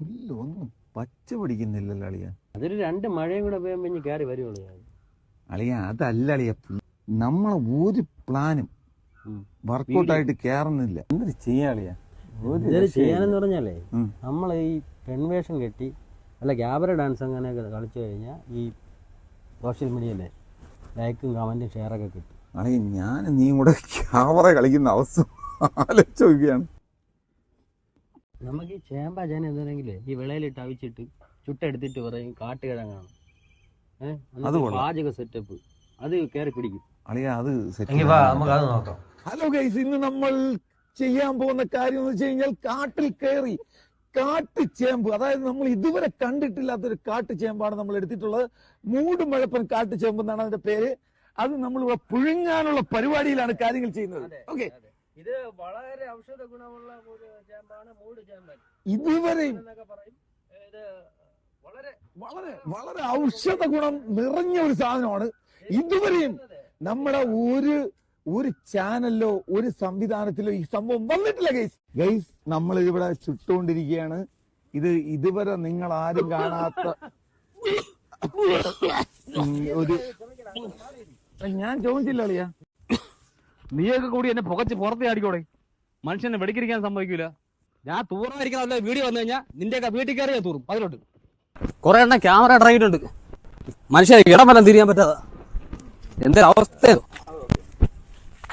ഇല്ല ഒന്നും പച്ച പിടിക്കുന്നില്ലല്ലോ അളിയ. അതൊരു രണ്ട് മഴയും കൂടെ പെയ്യുമ്പോൾ പിന്നെ കയറി വരുവുള്ളൂ ഞാൻ അളിയ അതല്ല അളിയ നമ്മളെ ഒരു പ്ലാനും വർക്ക്ഔട്ടായിട്ട് വർക്കൗട്ടായിട്ട് കേറുന്നില്ല. എന്തൊരു ചെയ്യാ അളിയ? ഇതൊരു ചെയ്യാനെന്ന് പറഞ്ഞാലേ. നമ്മൾ ഈ പെൺവേഷം കെട്ടി അല്ല ക്യാബറ ഡാൻസ് അങ്ങനെയൊക്കെ കളിച്ചു കഴിഞ്ഞാൽ ഈ സോഷ്യൽ മീഡിയയിലെ ലൈക്കും കമന്റും ഷെയറൊക്കെ കിട്ടും. അളിയ ഞാൻ നീ കൂടെ ക്യാമറ കളിക്കുന്ന അവസ്ഥ ആലോചിക്കുകയാണ് നമുക്ക് ഈ ചേമ്പ ചേന എന്തെങ്കിലേ ഈ വിളയിലിട്ട് അവിച്ചിട്ട് ചുട്ടെടുത്തിട്ട് പറയും കാട്ടുകിഴങ്ങാണ്. ഏഹ് അത് കൊള്ളാം. പാചക സെറ്റപ്പ് അത് കയറി പിടിക്കും. അളിയ അത് സെറ്റ് എങ്കിൽ വാ നമുക്ക് അത് നോക്കാം. ഹലോ ഗൈസ് ഇന്ന് നമ്മൾ ചെയ്യാൻ പോകുന്ന കാര്യം എന്ന് വെച്ച് കഴിഞ്ഞാൽ കാട്ടിൽ കയറി കാട്ടു ചേമ്പ്. അതായത് നമ്മൾ ഇതുവരെ കണ്ടിട്ടില്ലാത്തൊരു കാട്ടുചേമ്പാണ് നമ്മൾ എടുത്തിട്ടുള്ളത്. മൂടും കാട്ടു ചേമ്പ് എന്നാണ് അതിന്റെ പേര്. അത് നമ്മൾ ഇവിടെ പുഴുങ്ങാനുള്ള പരിപാടിയിലാണ് കാര്യങ്ങൾ ചെയ്യുന്നത്. ഓക്കെ ഇത് വളരെ ഔഷധ ഗുണമുള്ള ഒരു ചേമ്പാണ് മൂട് ചേമ്പൻ. ഇതുവരെയും എന്നൊക്കെ പറയും. ഇത് വളരെ വളരെ വളരെ ഔഷധ ഗുണം നിറഞ്ഞ ഒരു സാധനമാണ്. ഇതുവരെയും നമ്മുടെ ഒരു ഒരു ചാനലിലോ ഒരു സംവിധാനത്തിലോ ഈ സംഭവം വന്നിട്ടില്ല ഗൈസ്. ഗൈസ് നമ്മൾ ഇവിടെ ചുട്ടുകൊണ്ടിരിക്കുകയാണ്. ഇത് ഇതുവരെ നിങ്ങൾ ആരും കാണാത്ത ഒരു ഞാൻ ചോദിച്ചില്ല അളിയാ. നീയൊക്കെ കൂടി എന്നെ പുകച്ച് പുറത്തേ അടിക്കോടെ. മനുഷ്യനെ വെടിക്കിരിക്കാൻ സംഭവിക്കൂല. ഞാൻ തൂറായിരിക്കുന്ന വീഡിയോ വന്നു കഴിഞ്ഞാൽ നിന്റെയൊക്കെ വീട്ടിൽ കയറിയാ തൂറും അതിലോട്ട് കുറെ എണ്ണം ക്യാമറ ഇറങ്ങിയിട്ടുണ്ട് മനുഷ്യരെ ഇടം വല്ലം തിരിയാൻ പറ്റാതെ. എന്തൊരു അവസ്ഥയോ